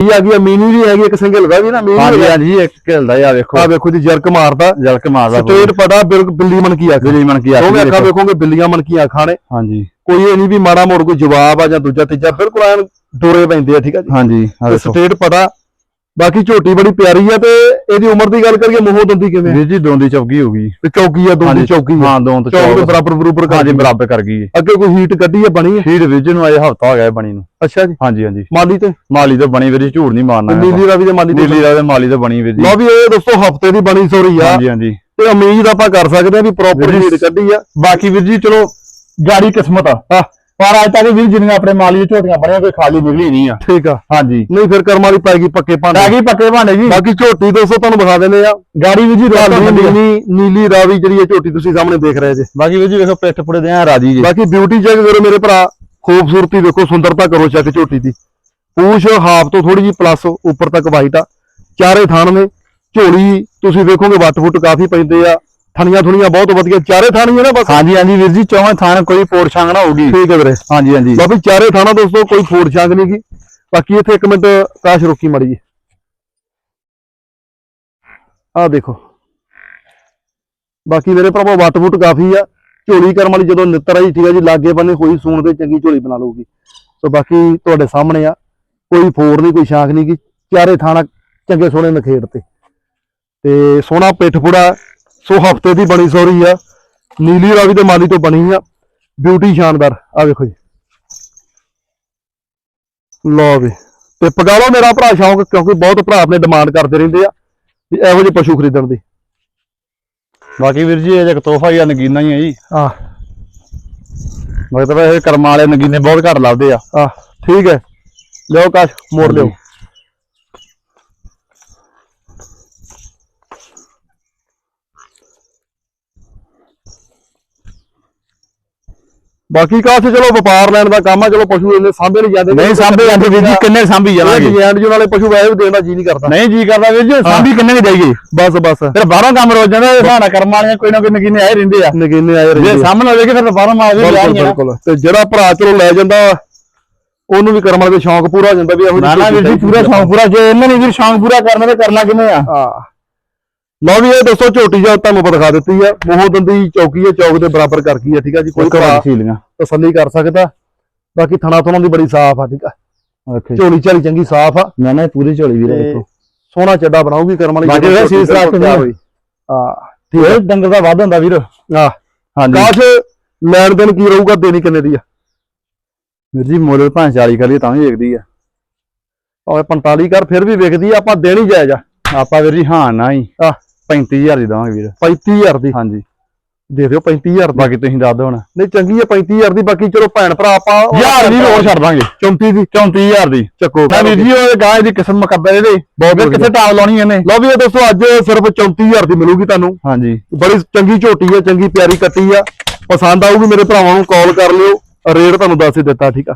ਇਹ ਆ ਗਈ ਮੀਨੀ ਵੀ ਹੈਗੀ ਇੱਕ ਸਿੰਗਲ ਦਾ ਵੀ ਨਾ ਮੀਨੀ ਹਾਂਜੀ ਹਾਂਜੀ ਇੱਕ ਢਿਲਦਾ ਆ ਵੇਖੋ ਆ ਵੇਖੋ। ਜੀ ਜਰਕ ਮਾਰਦਾ। ਜਲਕ ਮਾਰਦਾ ਸਟੇਟ ਬਿਲਕੁਲ ਬਿੱਲੀ ਮਨ ਕੀ ਅੱਖ ਬਿਲੀ ਮਨ ਕੀ ਦੋਵੇਂ ਅੱਖਾਂ ਆਖੀ ਵੇਖੋਗੇ ਬਿੱਲੀਆਂ ਮਨ ਕੀ ਅੱਖਾਂ ਨੇ। ਹਾਂਜੀ। ਕੋਈ ਇਹ ਨਹੀਂ ਵੀ ਮਾੜਾ ਮੋੜ ਕੋਈ ਜਵਾਬ ਆ ਜਾਂ ਦੂਜਾ ਤੀਜਾ ਬਿਲਕੁਲ ਐਨ ਡੋਰੇ ਪੈਂਦੇ ਆ ਠੀਕ ਆ ਜੀ। ਹਾਂਜੀ ਆ ਸਟੇਟ ਪਟਾ ਬਾਕੀ ਝੋਟੀ ਬੜੀ ਪਿਆਰੀ ਆ ਤੇ ਇਹਦੀ ਉਮਰ ਦੀ ਗੱਲ ਕਰੀਏ ਮੋਹ ਦੰਦੀ ਕਿਵੇਂ ਵੀਰ ਜੀ ਦੋਂਦੀ ਚੌਕੀ ਹੋ ਗਈ। ਤੇ ਚੌਕੀ ਆ ਦੋਦੀ ਚੌਕੀ ਹਾਂ ਦੋ ਤੋਂ ਚੌਕ ਦੇ ਬਰਾਬਰ ਬਰੂਬਰ ਕਰ ਦਿੱਤੀ। ਬਰਾਬਰ ਕਰ ਗਈ ਅੱਗੇ ਕੋਈ ਹੀਟ ਕੱਢੀ ਆ ਬਣੀ ਆ? ਫੀਡ ਵੀਰ ਜੀ ਨੂੰ ਅਜੇ ਹਫਤਾ ਹੋ ਗਿਆ ਬਣੀ ਨੂੰ। ਅੱਛਾ ਜੀ। ਹਾਂਜੀ ਹਾਂਜੀ। ਮਾਲੀ ਤੇ? ਮਾਲੀ ਤਾਂ ਬਣੀ ਵੀਰ ਜੀ ਝੂਠ ਨਹੀਂ ਮਾਰਨਾ। ਨੀਲੀ ਰਾਵੀ ਦੇ ਮਾਲੀ ਨੀਲੀ ਰਾਵੇ ਮਾਲੀ ਤਾਂ ਬਣੀ ਵੀਰ ਜੀ। ਲਓ ਵੀ ਇਹ ਦੋਸਤੋ ਹਫ਼ਤੇ ਦੀ ਬਣੀ ਸੋਰੀ ਆ। ਹਾਂਜੀ ਹਾਂਜੀ। ਤੇ ਉਮੀਦ ਆਪਾਂ ਕਰ ਸਕਦੇ ਆ ਵੀ ਪ੍ਰੋਪਰ ਜੀ, ਹੀਟ ਕੱਢੀ ਆ। ਬਾਕੀ ਵੀਰ ਜੀ ਚਲੋ ਗਾੜੀ ਕਿਸਮਤ ਆ। ਪਰ ਅੱਜ ਤੱਕ ਵੀਰ ਜਿੰਨੀਆਂ ਆਪਣੇ ਮਾਲੀ ਝੋਟੀਆਂ ਬਣੀਆਂ ਕੋਈ ਖਾਲੀ ਨਿਕਲੀ ਨਹੀਂ ਆ। ਠੀਕ ਆ। ਹਾਂਜੀ। ਨਹੀਂ ਫਿਰ ਕਰਮ ਵਾਲੀ ਪਾਏਗੀ ਪੱਕੇ ਭਾਂਡੇ। ਗਈ ਪੱਕੇ ਭਾਂਡੇ ਜੀ। ਬਾਕੀ ਝੋਟੀ ਦੋਸਤੋ ਤੁਹਾਨੂੰ ਦਿਖਾ ਦਿੰਦੇ ਆ। ਗਾੜੀ ਵੀਰ ਜੀ ਨੀਲੀ ਨੀਲੀ ਰਾਵੀ ਜਿਹੜੀ ਇਹ ਝੋਟੀ ਤੁਸੀਂ ਸਾਹਮਣੇ ਦੇਖ ਰਹੇ ਜੇ। ਬਾਕੀ ਵੀਰ ਜੀ ਵੇਖੋ ਪਿੱਠ ਪੁੜੇ ਦੇ ਆ ਰਾਜੀ ਜੀ। ਬਾਕੀ ਬਿਊਟੀ ਚੈੱਕ ਕਰੋ ਮੇਰੇ ਭਰਾ ਖੂਬਸੂਰਤੀ ਦੇਖੋ ਸੁੰਦਰਤਾ ਕਰੋ ਚੈੱਕ ਝੋਟੀ ਦੀ। ਪੂਛ ਹਾਫ ਤੋਂ ਥੋੜੀ ਜੀ ਪਲੱਸ ਉੱਪਰ ਤੱਕ ਵਾਈਟ ਆ। ਚਾਰੇ ਥਣ ਨੇ। ਝੋਲੀ ਤੁਸੀਂ ਵੇਖੋਗੇ ਵੱਟ ਫੁੱਟ ਕਾਫੀ ਪੈਂਦੇ ਆ। ਥਣੀਆਂ ਥੁਣੀਆਂ ਬਹੁਤ ਵਧੀਆ ਚਾਰੇ ਥਾਣੀਆਂ ਨਾ ਬਸ। ਹਾਂਜੀ ਹਾਂਜੀ ਵੀਰ ਜੀ ਚੌਵੇਂ ਥਾਂ ਕੋਈ ਪੋੜ ਛਾਂਗ ਨਾ ਹੋਊਗੀ। ਠੀਕ ਹੈ ਵੀਰੇ। ਹਾਂਜੀ ਹਾਂਜੀ। ਬਾਕੀ ਚਾਰੇ ਥਾਣਾ ਦੋਸਤੋ ਕੋਈ ਫੋੜ ਛਾਂਗ ਨਹੀਂ ਗੀ ਬਾਕੀ ਇੱਥੇ ਇੱਕ ਮਿੰਟ ਕਾਸ਼ ਰੋਕੀ ਮੜੀ ਜੀ। ਆਹ ਦੇਖੋ। ਬਾਕੀ ਮੇਰੇ ਭਰਾਵੋ ਵੱਟ ਫੁੱਟ ਕਾਫੀ ਆ। ਝੋਲੀ ਕਰਮ ਵਾਲੀ ਜਦੋਂ ਨਿੱਤਰ ਆਈ ਠੀਕ ਆ ਜੀ ਲਾਗੇ ਬੰਨੇ ਹੋਈ ਸੂਣ ਦੇ ਚੰਗੀ ਝੋਲੀ ਬਣਾ ਲਊਗੀ। ਸੋ ਬਾਕੀ ਤੁਹਾਡੇ ਸਾਹਮਣੇ ਆ। ਕੋਈ ਫੋੜ ਨਹੀਂ ਕੋਈ ਸ਼ਾਂਖ ਨਹੀਂ ਗੀ ਚਾਰੇ ਥਾਣਾ ਚੰਗੇ ਸੋਹਣੇ ਨਖੇੜ ਤੇ। ਤੇ ਸੋਹਣਾ ਪਿੱਠ ਪੁੜਾ ਸੋ ਹਫ਼ਤੇ ਦੀ ਬਣੀ ਸੋਰੀ ਆ। ਨੀਲੀ ਰਾਵੀ ਤੇ ਮਾਲੀ ਤੋਂ ਬਣੀ ਆ। ਬਿਊਟੀ ਸ਼ਾਨਦਾਰ। ਆ ਵੇਖੋ ਜੀ। ਲਓ ਵੀ। ਤੇ ਪਗਾ ਲਓ ਮੇਰਾ ਭਰਾ ਸ਼ੌਂਕ ਕਿਉਂਕਿ ਬਹੁਤ ਭਰਾ ਆਪਣੇ ਡਿਮਾਂਡ ਕਰਦੇ ਰਹਿੰਦੇ ਆ ਵੀ ਇਹੋ ਜਿਹੇ ਪਸ਼ੂ ਖਰੀਦਣ ਦੀ। ਬਾਕੀ ਵੀਰ ਜੀ ਇਹ ਇੱਕ ਤੋਹਫਾ ਹੀ ਆ ਨਗੀਨਾ ਹੀ ਆ ਜੀ। ਆ ਮਤਲਬ ਇਹ ਕਰਮਾਂ ਵਾਲੇ ਨਗੀਨੇ ਬਹੁਤ ਘੱਟ ਲੱਭਦੇ ਆ। ਆ ਠੀਕ ਹੈ। ਲਿਓ ਕਾਸ਼ ਮੋੜ ਲਿਓ ਬਾਕੀ ਕਾਸ਼ ਚਲੋ ਵਪਾਰ ਲੈਣ ਦਾ ਕੰਮ ਆ ਚਲੋ ਪਸ਼ੂ ਇੰਨੇ ਸਾਂਭੇ ਨਹੀਂ ਜਾਂਦੇ। ਨਹੀਂ ਸਾਂਭੇ ਜਾਂਦੇ ਵੀਰ ਜੀ ਕਿੰਨੇ ਸਾਂਭੀ ਜਾਵਾਂਗੇ ਡਿਜ਼ਾਈਨ ਜੁਨ ਵਾਲੇ ਪਸ਼ੂ ਵੈਸੇ ਦੇਣ ਦਾ ਜੀ ਨਹੀਂ ਕਰਦਾ। ਨਹੀਂ ਜੀ ਕਰਦਾ ਵੀਰ ਜੀ ਸਾਂਭੀ ਕਿੰਨੇ ਵੀ ਜਾਈਏ? ਬਸ ਬਸ। ਫਿਰ ਬਾਹਰੋਂ ਕੰਮ ਰੋਜ ਜਾਂਦਾ ਇਹ ਬਹਾਨਾ ਕਰਮ ਵਾਲੀਆਂ ਕੋਈ ਨਾ ਕੋਈ ਨਗੀਨੇ ਆਏ ਰਹਿੰਦੇ ਆ। ਨਗੀਨੇ ਆਏ ਜੇ ਰਹਿੰਦੇ ਆ। ਸਾਹਮਣੇ ਹੋਵੇ ਕਿ ਫਿਰ ਬਾਹਰੋਂ ਮਾਰ ਵੀ ਬਿਲਕੁਲ ਜਾਣਗੇ ਤੇ ਜਿਹੜਾ ਭਰਾ ਚਲੋ ਲੈ ਜਾਂਦਾ ਉਹਨੂੰ ਵੀ ਕਰਮ ਵਾਲੇ ਦਾ ਸ਼ੌਂਕ ਪੂਰਾ ਹੋ ਜਾਂਦਾ ਵੀ ਇਹੋ ਨਾ ਨਾ ਵੀਰ ਜੀ ਪੂਰਾ ਸ਼ੌਂਕ ਪੂਰਾ ਜੇ ਇਹਨਾਂ ਨੇ ਵੀਰ ਸ਼ੌਂਕ ਪੂਰਾ ਕਰਨਾ ਤੇ ਕਰਨਾ ਕਿਵੇਂ ਆ? ਹਾਂ। ਲਓ ਵੀ ਇਹ ਦੋਸਤੋ ਝੋਟੀ ਜਾਂ ਤੁਹਾਨੂੰ ਆਪਾਂ ਦਿਖਾ ਦਿੱਤੀ ਆ। ਮੋਹ ਦੰਦੀ ਚੌਕੀ ਹੈ ਚੌਕ ਦੇ ਬਰਾਬਰ ਕਰ ਗਈ ਆ ਠੀਕ ਆ ਜੀ। ਕੋਈ ਭਰਾ ਸੀਲੀਆਂ ਤਸੱਲੀ ਕਰ ਸਕਦਾ। ਬਾਕੀ ਥਣਾ ਥਣਾ ਦੀ ਬੜੀ ਸਾਫ਼ ਆ ਠੀਕ ਆ। ਓਕੇ। ਝੋਲੀ ਝਾਲੀ ਚੰਗੀ ਸਾਫ਼ ਆ। ਨਾ ਨਾ ਇਹ ਪੂਰੀ ਝੋਲੀ ਤੇ ਦੇਖੋ। ਸੋਹਣਾ ਚੱਡਾ ਬਣਾਉਗੀ ਕਰਮ ਵਾਲੀ ਬਾਕੀ ਝੋਟੀ ਸੀਸ ਰਾਤ ਤਿਆਰ ਹੋਈ। ਹਾਂ ਠੀਕ ਇਹ ਡੰਗਰ ਦਾ ਵੱਧ ਹੁੰਦਾ ਵੀਰ। ਆ ਹਾਂਜੀ। ਕਾਸ਼ ਲੈਣ ਦੇਣ ਕੀ ਰਹੂਗਾ ਦੇਣੀ ਕਿੰਨੇ ਦੀ ਆ? ਵੀਰ ਜੀ ਮੁੱਲ ਭਾਂ 40 ਕਰੀਏ ਤਾਂ ਵੀ ਵੇਖਦੀ ਆ। ਭਾਵੇਂ 45 ਕਰ ਫਿਰ ਵੀ ਵਿਕਦੀ ਆ ਆਪਾਂ ਦੇਣੀ ਜਾਇਜ਼ ਆ। ਆਪਾਂ ਵੀਰ ਜੀ ਹਾਂ ਨਾ ਹੀ। ਆ 35000 ਦੀ ਦਵਾਂਗੇ ਵੀਰ। 35000 ਦੀ? ਹਾਂਜੀ। ਦੇ ਦਿਓ 35000 ਦੀ। ਬਾਕੀ ਤੁਸੀਂ ਦੱਸ ਦਿਓ ਹੁਣ। ਨਹੀਂ ਚੰਗੀ ਆ 35000 ਦੀ ਬਾਕੀ ਚਲੋ ਭੈਣ ਭਰਾ ਆਪਾਂ ਯਾਰ ਵੀ ਹੋਰ ਛੱਡ ਦਾਂਗੇ। 34 ਦੀ। 34000 ਦੀ। ਚੱਕੋ ਨਾ ਵੀਰ ਜੀ ਉਹ ਗਾਂ ਦੀ ਕਿਸਮ ਮਕੱਬੇ ਇਹਦੇ। ਬਹੁਤ। ਕਿੱਥੇ ਟਾਪ ਲਾਉਣੀ ਇਹਨੇ? ਲਓ ਵੀ ਦੋਸਤੋ ਅੱਜ ਸਿਰਫ 34000 ਦੀ ਮਿਲੂਗੀ ਤੁਹਾਨੂੰ। ਹਾਂਜੀ। ਬੜੀ ਚੰਗੀ ਝੋਟੀ ਆ ਚੰਗੀ ਪਿਆਰੀ ਕੱਟੀ ਆ। ਪਸੰਦ ਆਊਗੀ ਮੇਰੇ ਭਰਾਵਾਂ ਨੂੰ ਕਾਲ ਕਰ ਲਿਓ। ਰੇਟ ਤੁਹਾਨੂੰ ਦੱਸ ਹੀ ਦਿੱਤਾ ਠੀਕ ਆ।